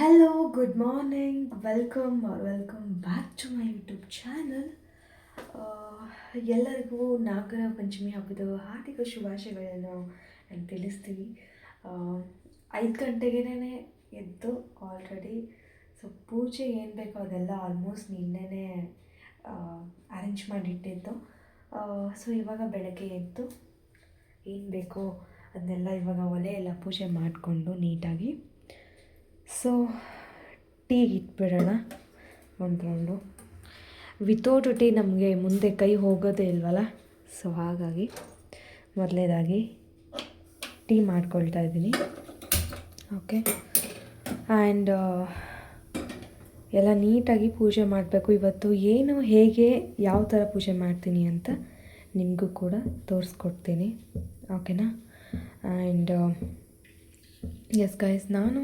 Hello good morning welcome or welcome back to my YouTube channel ಎಲ್ಲರಿಗೂ ನಾಗರ ಪಂಚಮಿ ಹಬ್ಬದ ಹಾರ್ದಿಕ ಶುಭಾಶಯಗಳನ್ನು ನಾನು ತಿಳಿಸ್ತೀನಿ. ಐದು ಗಂಟೆಗೇನೆ ಎದ್ದು ಆಲ್ರೆಡಿ ಸೊ ಪೂಜೆ ಏನು ಬೇಕೋ ಅದೆಲ್ಲ ಆಲ್ಮೋಸ್ಟ್ ನಿನ್ನೆನೇ ಅರೇಂಜ್ ಮಾಡಿಟ್ಟಿದ್ದು. ಸೊ ಇವಾಗ ಬೆಳಗ್ಗೆ ಎದ್ದು ಏನು ಬೇಕೋ ಅದನ್ನೆಲ್ಲ ಇವಾಗ ಒಲೆ ಎಲ್ಲ ಪೂಜೆ ಮಾಡಿಕೊಂಡು ನೀಟಾಗಿ ಸೊ ಟೀ ಇಟ್ಬಿಡೋಣ ಒಂದು ರೌಂಡು ವಿತೌಟ್ ಟೀ ನಮಗೆ ಮುಂದೆ ಕೈ ಹೋಗೋದೇ ಇಲ್ವಲ್ಲ? ಸೊ ಹಾಗಾಗಿ ಮೊದಲೇದಾಗಿ ಟೀ ಮಾಡ್ಕೊಳ್ತಾ ಇದ್ದೀನಿ. ಓಕೆ ಆ್ಯಂಡ್ ಎಲ್ಲ ನೀಟಾಗಿ ಪೂಜೆ ಮಾಡಬೇಕು. ಇವತ್ತು ಏನು, ಹೇಗೆ, ಯಾವ ಥರ ಪೂಜೆ ಮಾಡ್ತೀನಿ ಅಂತ ನಿಮಗೂ ಕೂಡ ತೋರಿಸ್ಕೊಡ್ತೀನಿ. ಓಕೆನಾ ಆ್ಯಂಡ್ ಎಸ್ ಗೈಸ್ ನಾನು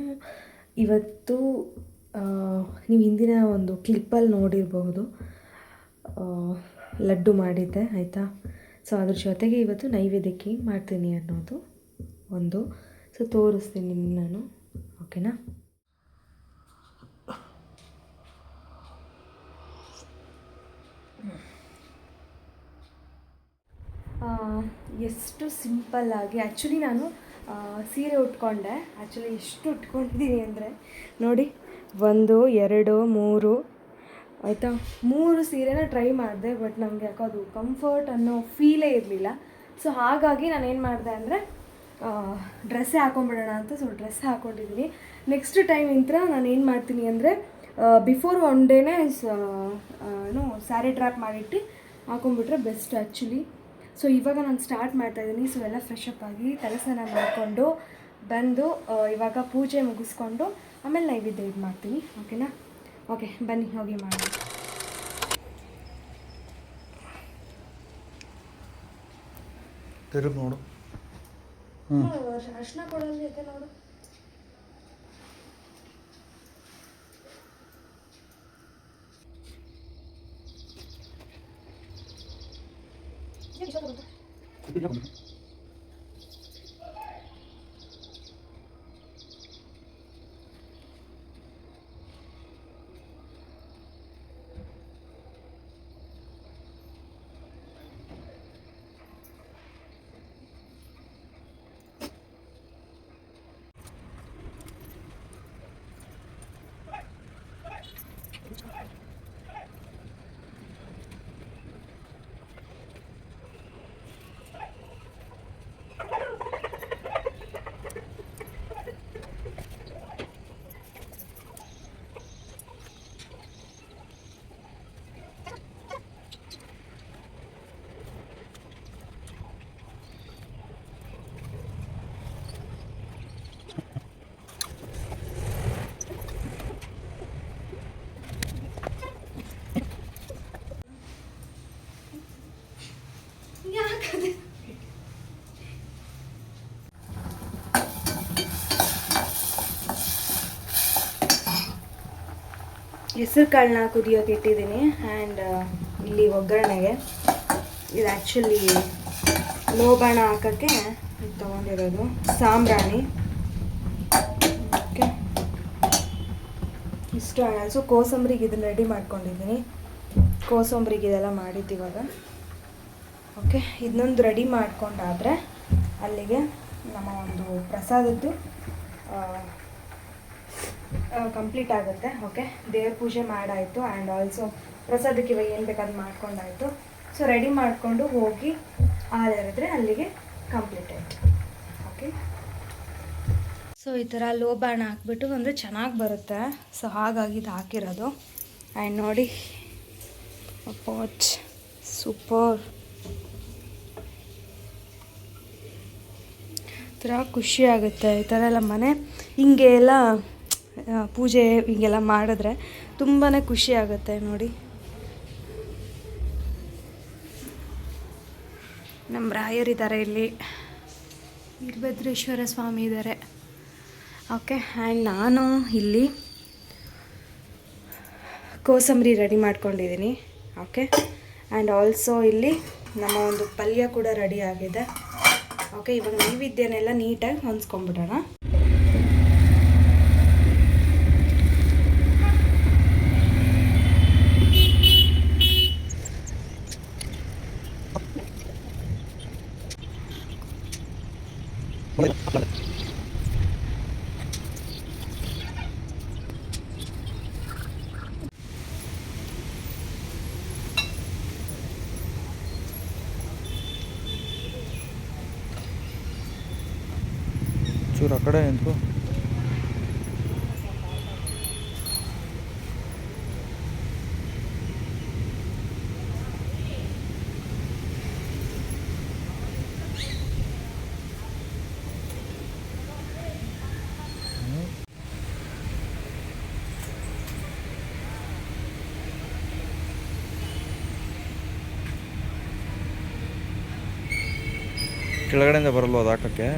ಇವತ್ತು ನೀವು ಹಿಂದಿನ ಒಂದು ಕ್ಲಿಪ್ಪಲ್ಲಿ ನೋಡಿರಬಹುದು. ಲಡ್ಡು ಮಾಡಿದ್ದೆ, ಆಯಿತಾ? ಸೊ ಅದ್ರ ಜೊತೆಗೆ ಇವತ್ತು ನೈವೇದ್ಯಕ್ಕೆ ಮಾಡ್ತೀನಿ ಅನ್ನೋದು ಒಂದು, ಸೊ, ತೋರಿಸ್ತೀನಿ ನಿಮ್ಗೆ ನಾನು ಓಕೆನಾ ಎಷ್ಟು ಸಿಂಪಲ್ಲಾಗಿ ಆ್ಯಕ್ಚುಲಿ ನಾನು ಸೀರೆ ಉಟ್ಕೊಂಡೆ. ಆ್ಯಕ್ಚುಲಿ ಎಷ್ಟು ಉಟ್ಕೊಂಡಿದ್ದೀನಿ ಅಂದರೆ, ನೋಡಿ, ಒಂದು, ಎರಡು, ಮೂರು, ಆಯಿತಾ? ಮೂರು ಸೀರೆನ ಟ್ರೈ ಮಾಡಿದೆ ಬಟ್ ನಮಗೆ ಯಾಕೋ ಅದು ಕಂಫರ್ಟ್ ಅನ್ನೋ ಫೀಲೇ ಇರಲಿಲ್ಲ. ಸೊ ಹಾಗಾಗಿ ನಾನೇನು ಮಾಡಿದೆ ಅಂದರೆ ಡ್ರೆಸ್ಸೇ ಹಾಕೊಂಡ್ಬಿಡೋಣ ಅಂತ ಸೊ ಡ್ರೆಸ್ ಹಾಕ್ಕೊಂಡಿದ್ದೀನಿ ನೆಕ್ಸ್ಟ್ ಟೈಮ್ ಇಂತ್ರ ನಾನು ಏನು ಮಾಡ್ತೀನಿ ಅಂದರೆ ಬಿಫೋರ್ ಒನ್ ಡೇನೇ ಏನು ಸ್ಯಾರಿ ಟ್ರ್ಯಾಪ್ ಮಾಡಿಟ್ಟು ಹಾಕೊಂಡ್ಬಿಟ್ರೆ ಬೆಸ್ಟ್ ಆ್ಯಕ್ಚುಲಿ ಸೊ ಇವಾಗ ನಾನು ಸ್ಟಾರ್ಟ್ ಮಾಡ್ತಾ ಇದ್ದೀನಿ ಸೊ ಎಲ್ಲ ಫ್ರೆಶ್ ಅಪ್ ಆಗಿ ತಲೆ ಸ್ನಾನ ಮಾಡಿಕೊಂಡು ಬಂದು ಇವಾಗ ಪೂಜೆ ಮುಗಿಸ್ಕೊಂಡು ಆಮೇಲೆ ನೈವೇದ್ಯ ಇದು ಮಾಡ್ತೀನಿ. ಓಕೆನಾ ಓಕೆ ಬನ್ನಿ ಹೋಗಿ ಮಾಡಿ ಮಾಡೋಣ ಕೊಡೋದು ನೋಡು? 기력이 좋아져 본다. 기력이 좋아져 본다. ಹೆಸರು ಕಾಳನ್ನ ಕುದಿಯೋಕೆ ಇಟ್ಟಿದ್ದೀನಿ ಆ್ಯಂಡ್ ಇಲ್ಲಿ ಒಗ್ಗರಣೆಗೆ ಇದು ಆ್ಯಕ್ಚುಲಿ ಲೋಬಾಣ ಹಾಕೋಕ್ಕೆ ತೊಗೊಂಡಿರೋದು. ಸಾಂಬ್ರಾಣಿ. ಓಕೆ ಇಷ್ಟು ಸೊ ಕೋಸಂಬರಿಗೆ ಇದನ್ನ ರೆಡಿ ಮಾಡ್ಕೊಂಡಿದ್ದೀನಿ. ಕೋಸಂಬರಿಗೆ ಇದೆಲ್ಲ ಮಾಡಿದ್ದು ಇವಾಗ. ಓಕೆ ಇದನ್ನೊಂದು ರೆಡಿ ಮಾಡ್ಕೊಂಡಾದರೆ ಅಲ್ಲಿಗೆ ನಮ್ಮ ಒಂದು ಪ್ರಸಾದದ್ದು ಕಂಪ್ಲೀಟ್ ಆಗುತ್ತೆ, ಓಕೆ? ದೇವ್ರ ಪೂಜೆ ಮಾಡಾಯಿತು ಆ್ಯಂಡ್ ಆಲ್ಸೋ ಪ್ರಸಾದಕ್ಕೆ ಇವಾಗ ಏನು ಬೇಕಾದ್ರೆ ಮಾಡ್ಕೊಂಡಾಯಿತು. ಸೊ ರೆಡಿ ಮಾಡಿಕೊಂಡು ಹೋಗಿ ಆದರೆ ಅಲ್ಲಿಗೆ ಕಂಪ್ಲೀಟ್ ಆಯಿತು, ಓಕೆ? ಸೊ ಈ ಥರ ಲೋ ಬಾಣ ಹಾಕ್ಬಿಟ್ಟು ಅಂದರೆ ಚೆನ್ನಾಗಿ ಬರುತ್ತೆ. ಸೊ ಹಾಗಾಗಿ ಇದು ಹಾಕಿರೋದು. ಆ್ಯಂಡ್ ನೋಡಿ, ಪಾಚ್, ಸೂಪರ್. ಥರ ಖುಷಿ ಆಗುತ್ತೆ ಈ ಥರ ಎಲ್ಲ ಮನೆ. ಹಿಂಗೆ ಎಲ್ಲ ಪೂಜೆ ಹಿಂಗೆಲ್ಲ ಮಾಡಿದ್ರೆ ತುಂಬಾ ಖುಷಿ ಆಗುತ್ತೆ ನೋಡಿ. ನಮ್ಮ ರಾಯರಿದ್ದಾರೆ ಇಲ್ಲಿ. ವೀರಭದ್ರೇಶ್ವರ ಸ್ವಾಮಿ ಇದ್ದಾರೆ. ಓಕೆ, ಆ್ಯಂಡ್ ನಾನು ಇಲ್ಲಿ ಕೋಸಂಬರಿ ರೆಡಿ ಮಾಡ್ಕೊಂಡಿದ್ದೀನಿ. ಓಕೆ, ಆ್ಯಂಡ್ ಆಲ್ಸೋ ಇಲ್ಲಿ ನಮ್ಮ ಒಂದು ಪಲ್ಯ ಕೂಡ ರೆಡಿ ಆಗಿದೆ. ಓಕೆ ಇವಾಗ ನೈವೇದ್ಯನೆಲ್ಲ ನೀಟಾಗಿ ಹೊಂದ್ಸ್ಕೊಂಬಿಡೋಣ ಒಂಚೂರು ಆ ಕಡೆ ನಿಂತು ಕೆಳಗಡೆಯಿಂದ ಬರಲ್ವ ಅದು ಹಾಕಕ್ಕೆ?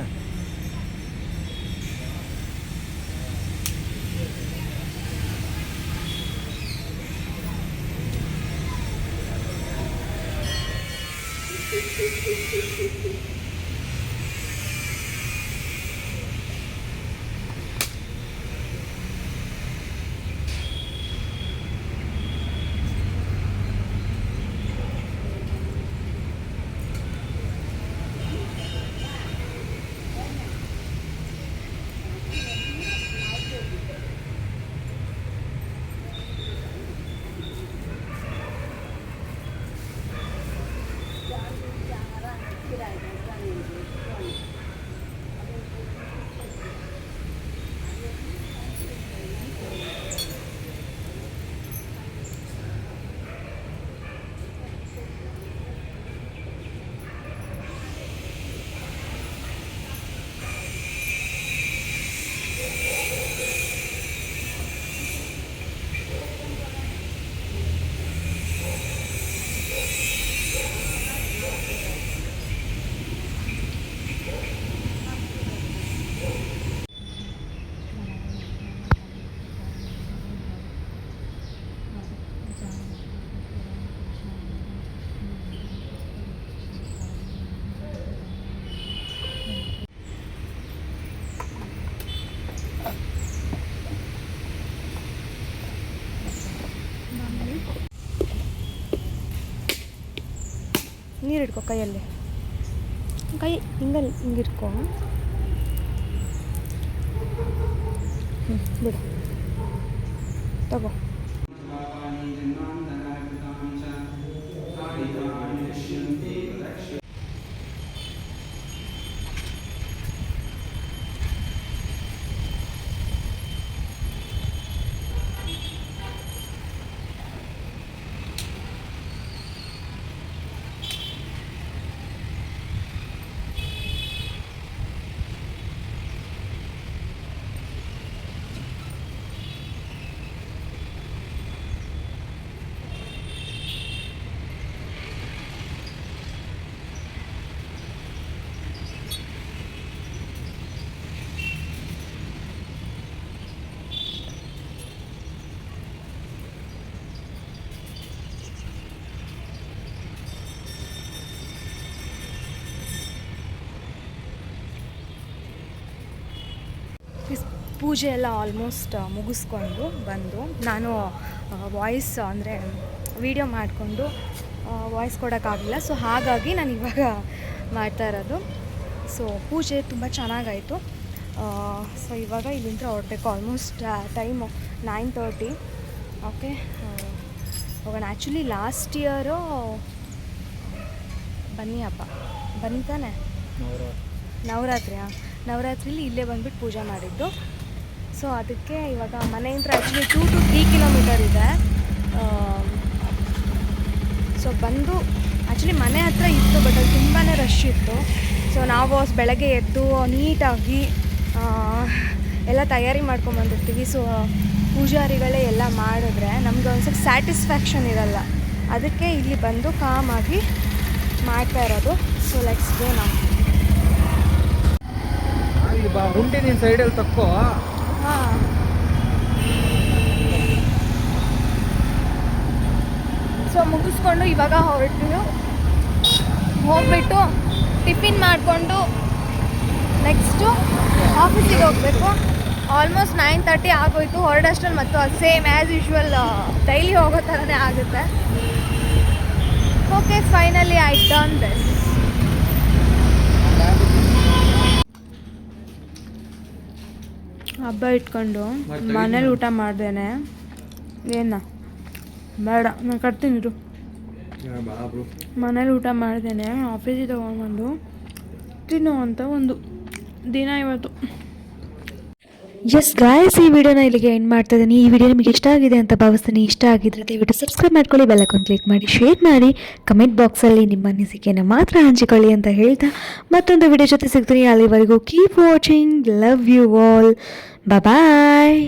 ನೀರು ಇಟ್ಕೊ ಕೈಯಲ್ಲಿ. ಕೈ ಹಿಂಗಲ್ಲಿ ಹಿಂಗಿಟ್ಕೊ ಹ್ಞೂ ಬಿಡು. ತಗೋ. ಪೂಜೆ ಎಲ್ಲ ಆಲ್ಮೋಸ್ಟ್ ಮುಗಿಸ್ಕೊಂಡು ಬಂದು ನಾನು ವಾಯ್ಸ್ ಅಂದರೆ ವಿಡಿಯೋ ಮಾಡಿಕೊಂಡು ವಾಯ್ಸ್ ಕೊಡೋಕ್ಕಾಗಲಿಲ್ಲ. ಸೊ ಹಾಗಾಗಿ ನಾನು ಇವಾಗ ಮಾಡ್ತಾ ಇರೋದು. ಸೊ ಪೂಜೆ ತುಂಬ ಚೆನ್ನಾಗಾಯಿತು. ಸೊ ಇವಾಗ ಇಲ್ಲಿಂದ ಹೊರಡಬೇಕು. Almost time nine thirty okay ಹೋಗೋಣ. ಆ್ಯಕ್ಚುಲಿ ಲಾಸ್ಟ್ ಇಯರು ಬನ್ನಿ ಹಬ್ಬ ಬನ್ನಿ ತಾನೆ? ನವರಾತ್ರಿಯಾ? ನವರಾತ್ರಿಲಿ ಇಲ್ಲೇ ಬಂದ್ಬಿಟ್ಟು ಪೂಜೆ ಮಾಡಿದ್ದು. ಸೊ ಅದಕ್ಕೆ ಇವಾಗ ಮನೆಯಿಂದ actually two to three kilometer ಇದೆ. ಸೊ ಬಂದು ಆ್ಯಕ್ಚುಲಿ ಮನೆ ಹತ್ರ ಇತ್ತು ಬಟ್ ಅದು ತುಂಬಾ ರಶ್ ಇತ್ತು. ಸೊ ನಾವು ಬೆಳಗ್ಗೆ ಎದ್ದು ನೀಟಾಗಿ ಎಲ್ಲ ತಯಾರಿ ಮಾಡ್ಕೊಂಬಂದಿರ್ತೀವಿ ಸೊ ಪೂಜಾರಿಗಳೇ ಎಲ್ಲ ಮಾಡಿದ್ರೆ ನಮಗೆ ಒಂದು ಸ್ವಲ್ಪ ಸ್ಯಾಟಿಸ್ಫ್ಯಾಕ್ಷನ್ ಇರಲ್ಲ. ಅದಕ್ಕೆ ಇಲ್ಲಿ ಬಂದು ಕಾಮಾಗಿ ಮಾಡ್ತಾ ಇರೋದು. ಸೊ ಲೆಟ್ಸ್ ಗೋ ನಾವು ಸೈಡಲ್ಲಿ ತಕ್ಕೋ. ಸೊ ಮುಗಿಸ್ಕೊಂಡು ಇವಾಗ ಹೊರಟು ಹೋಗ್ಬಿಟ್ಟು ಟಿಫಿನ್ ಮಾಡಿಕೊಂಡು ನೆಕ್ಸ್ಟು ಆಫೀಸಿಗೆ ಹೋಗಬೇಕು. ಆಲ್ಮೋಸ್ಟ್ ನೈನ್ ತರ್ಟಿ ಆಗೋಯ್ತು. ಹೊರಡಷ್ಟರಲ್ಲಿ ಮತ್ತು ಅದು ಸೇಮ್ ಆ್ಯಸ್ ಯೂಶ್ವಲ್ ಡೈಲಿ ಹೋಗೋ ಥರನೇ ಆಗುತ್ತೆ. Okay finally I done this ಹಬ್ಬ ಇಟ್ಕೊಂಡು ಮನೇಲಿ ಊಟ ಮಾಡ್ದೇನೆ. ಏನ? ಬೇಡ ನಾನು ಕಟ್ತೀನಿ ಇರು. ಮನೇಲಿ ಊಟ ಮಾಡ್ದೇನೆ ಆಫೀಸಿಗೆ ತೊಗೊಂಡ್ಬಂದು ತಿನ್ನುವಂಥ ಅಂತ ಒಂದು ದಿನ ಇವತ್ತು. ಎಸ್ ಗಾಯಸ್ ಈ ವಿಡಿಯೋನ ಇಲ್ಲಿಗೆ ಎಂಡ್ ಮಾಡ್ತಾ ಇದ್ದೀನಿ. ಈ ವಿಡಿಯೋ ನಿಮಗೆ ಇಷ್ಟ ಆಗಿದೆ ಅಂತ ಭಾವಿಸ್ತೀನಿ. ಇಷ್ಟ ಆಗಿದ್ರೆ ದಯವಿಟ್ಟು ಸಬ್ಸ್ಕ್ರೈಬ್ ಮಾಡ್ಕೊಳ್ಳಿ ಬೆಲ್ಲಕ್ಕೊಂದು ಕ್ಲಿಕ್ ಮಾಡಿ ಶೇರ್ ಮಾಡಿ. ಕಮೆಂಟ್ ಬಾಕ್ಸಲ್ಲಿ ನಿಮ್ಮ ಅನಿಸಿಕೆಯನ್ನು ಮಾತ್ರ ಹಂಚಿಕೊಳ್ಳಿ ಅಂತ ಹೇಳ್ತಾ ಮತ್ತೊಂದು ವಿಡಿಯೋ ಜೊತೆ ಸಿಗ್ತೀನಿ. ಅಲ್ಲಿವರೆಗೂ keep watching love you all bye